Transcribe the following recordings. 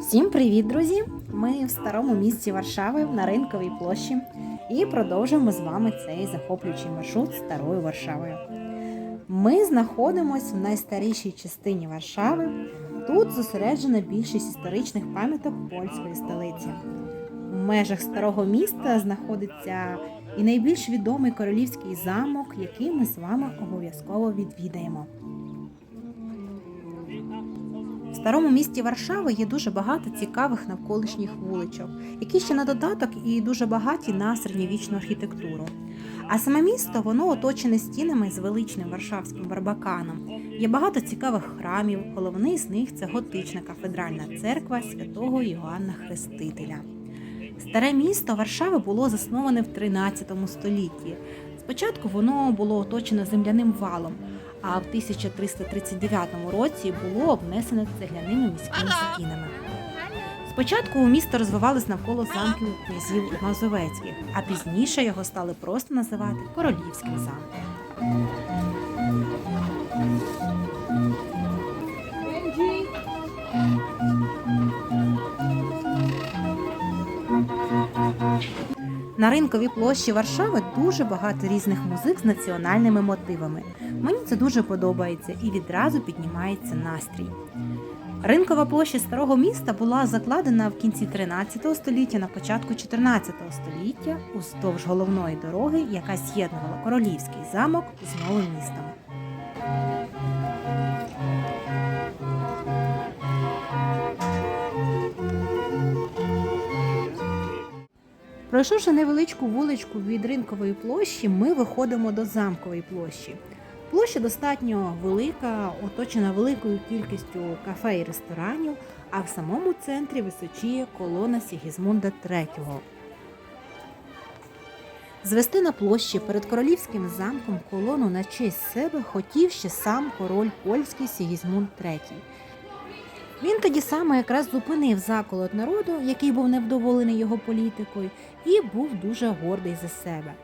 Всім привіт, друзі! Ми в старому місті Варшави на ринковій площі і продовжуємо з вами цей захоплюючий маршрут старою Варшавою. Ми знаходимося в найстарішій частині Варшави. Тут зосереджена більшість історичних пам'яток польської столиці. В межах старого міста знаходиться і найбільш відомий королівський замок, який ми з вами обов'язково відвідаємо. Старому місті Варшави є дуже багато цікавих навколишніх вуличок, які ще на додаток і дуже багаті на середньовічну архітектуру. А саме місто воно оточене стінами з величним варшавським барбаканом. Є багато цікавих храмів. Головний з них це готична кафедральна церква святого Йоанна Хрестителя. Старе місто Варшави було засноване в 13 столітті. Спочатку воно було оточено земляним валом, а в 1339 році було обнесене цегляними міськими стінами. Спочатку у місто розвивалось навколо замків князів Мазовецьких, а пізніше його стали просто називати Королівським замком. На ринковій площі Варшави дуже багато різних музик з національними мотивами. Мені це дуже подобається і відразу піднімається настрій. Ринкова площа старого міста була закладена в кінці 13 століття, на початку 14 століття уздовж головної дороги, яка з'єднувала королівський замок з новим містом. Пройшовши невеличку вуличку від ринкової площі, ми виходимо до замкової площі. Площа достатньо велика, оточена великою кількістю кафе і ресторанів, а в самому центрі височіє колона Сігізмунда III. Звести на площі перед королівським замком колону на честь себе хотів ще сам король польський Сігізмунд III. Він тоді саме якраз зупинив заколот народу, який був невдоволений його політикою, і був дуже гордий за себе.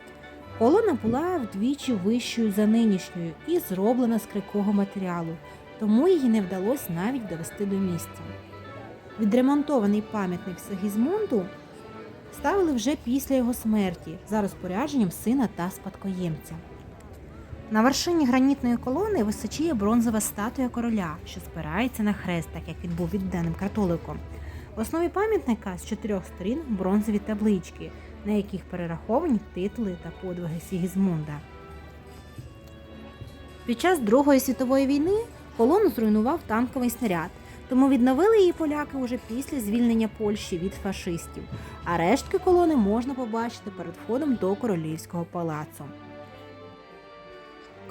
Колона була вдвічі вищою за нинішньою і зроблена з крикого матеріалу, тому її не вдалося навіть довести до місця. Відремонтований пам'ятник Сагізмунду ставили вже після його смерті за розпорядженням сина та спадкоємця. На вершині гранітної колони височіє бронзова статуя короля, що спирається на хрест, так як він був відданим католиком. В основі пам'ятника з чотирьох сторін бронзові таблички, на яких перераховані титули та подвиги Сігізмунда. Під час Другої світової війни колону зруйнував танковий снаряд, тому відновили її поляки уже після звільнення Польщі від фашистів, а рештки колони можна побачити перед входом до королівського палацу.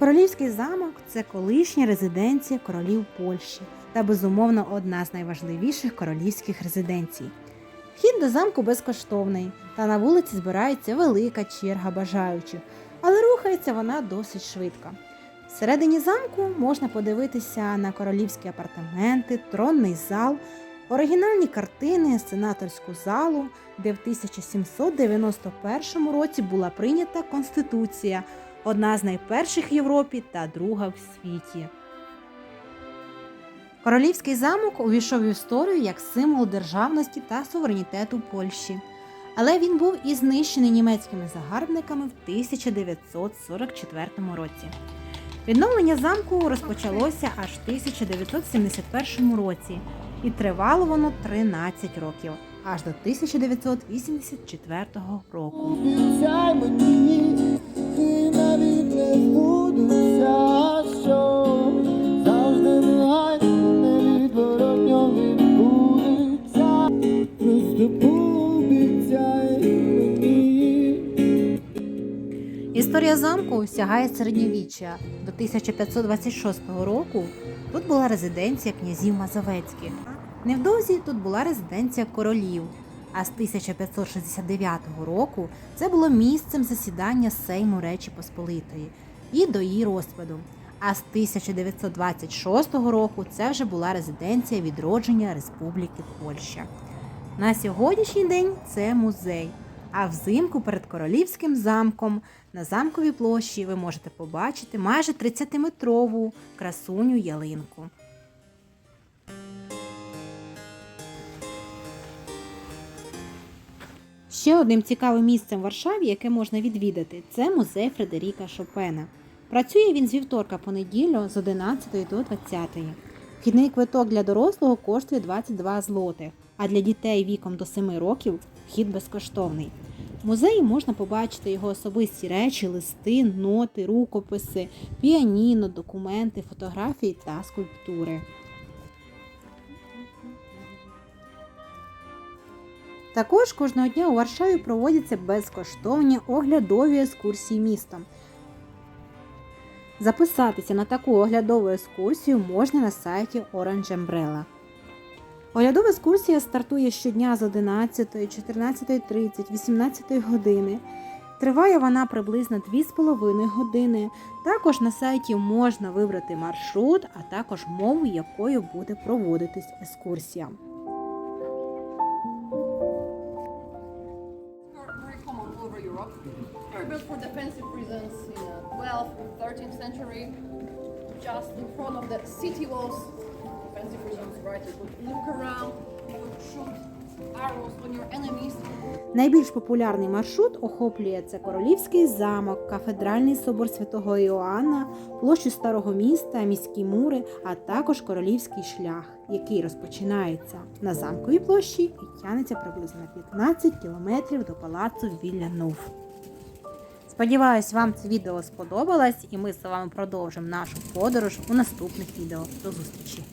Королівський замок це колишня резиденція королів Польщі та, безумовно, одна з найважливіших королівських резиденцій. Вхід до замку безкоштовний, та на вулиці збирається велика черга бажаючих, але рухається вона досить швидко. Всередині замку можна подивитися на королівські апартаменти, тронний зал, оригінальні картини, сенаторську залу, де в 1791 році була прийнята Конституція, одна з найперших в Європі та друга в світі. Королівський замок увійшов в історію як символ державності та суверенітету Польщі. Але він був і знищений німецькими загарбниками в 1944 році. Відновлення замку розпочалося аж в 1971 році, і тривало воно 13 років, аж до 1984 року. Обіцяй мені, навіть не що завжди негайно, невідворотньо відбудеться. Історія замку сягає середньовіччя. До 1526 року тут була резиденція князів Мазовецьких. Невдовзі тут була резиденція королів. А з 1569 року це було місцем засідання Сейму Речі Посполитої і до її розпаду. А з 1926 року це вже була резиденція відродження Республіки Польща. На сьогоднішній день це музей. А взимку перед королівським замком на замковій площі ви можете побачити майже 30-метрову красуню ялинку. Ще одним цікавим місцем в Варшаві, яке можна відвідати, це музей Фредеріка Шопена. Працює він з вівторка по неділю з 11 до 20. Вхідний квиток для дорослого коштує 22 злотих, а для дітей віком до 7 років вхід безкоштовний. В музеї можна побачити його особисті речі, листи, ноти, рукописи, піаніно, документи, фотографії та скульптури. Також кожного дня у Варшаві проводяться безкоштовні оглядові екскурсії містом. Записатися на таку оглядову екскурсію можна на сайті Orange Umbrella. Оглядова екскурсія стартує щодня з 11, 14.30, 18 години. Триває вона приблизно 2,5 години. Також на сайті можна вибрати маршрут, а також мову, якою буде проводитись екскурсія. Built for defensive reasons in the 12th and 13th century, just in front of the city walls. Defensive reasons, right? You could look around, you could shoot. Найбільш популярний маршрут охоплює це Королівський замок, кафедральний собор святого Іоанна, площу старого міста, міські мури, а також королівський шлях, який розпочинається на замковій площі і тягнеться приблизно 15 кілометрів до палацу Вілля-Нув. Сподіваюсь, вам це відео сподобалось, і ми з вами продовжимо нашу подорож у наступних відео. До зустрічі!